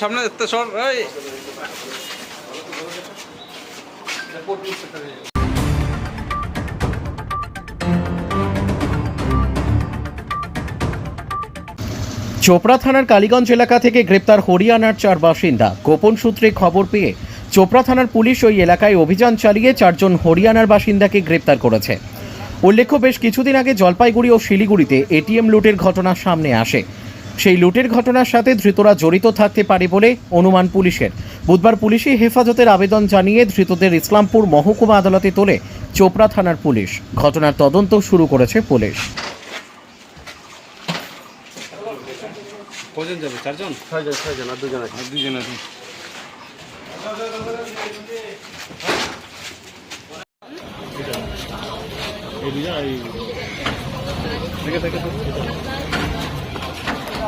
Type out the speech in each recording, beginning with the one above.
সামনে দেখতে সর চোপড়া থানার কালীগঞ্জ এলাকা থেকে গ্রেপ্তার হরিয়ানার চার বাসিন্দা। গোপন সূত্রে খবর পেয়ে চোপড়া থানার পুলিশ ওই এলাকায় অভিযান চালিয়ে চারজন হরিয়ানার বাসিন্দাকে গ্রেপ্তার করেছে। উল্লেখ্য, বেশ কিছুদিন আগে জলপাইগুড়ি ও শিলিগুড়িতে এটিএম লুটের ঘটনা সামনে আসে। সেই লুটের ঘটনার সাথে ধৃতরা জড়িত থাকতে পারে বলে অনুমান পুলিশের। বুধবার পুলিশি হেফাজতের আবেদন জানিয়ে ধৃতদের ইসলামপুর মহকুমা আদালতে তোলে চোপড়া থানার পুলিশ। ঘটনার তদন্ত শুরু করেছে পুলিশ। কজন যাবে? চারজন? ছয়জন ছয়জন আর দুজন আছে। দুজন আছে।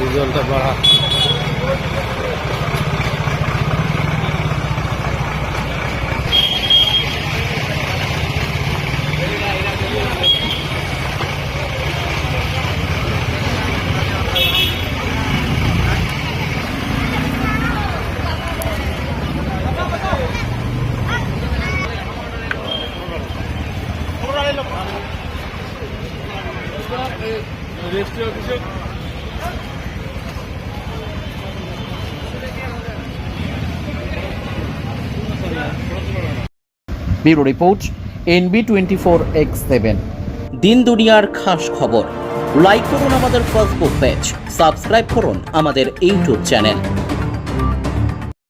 ভিজুয়ালটা বাড়া bureau report, NB twenty four x seven. দিন দুনিয়ার খাস খবর। লাইক করুন আমাদের ফেসবুক পেজ সাবস্ক্রাইব করুন আমাদের ইউটিউব চ্যানেল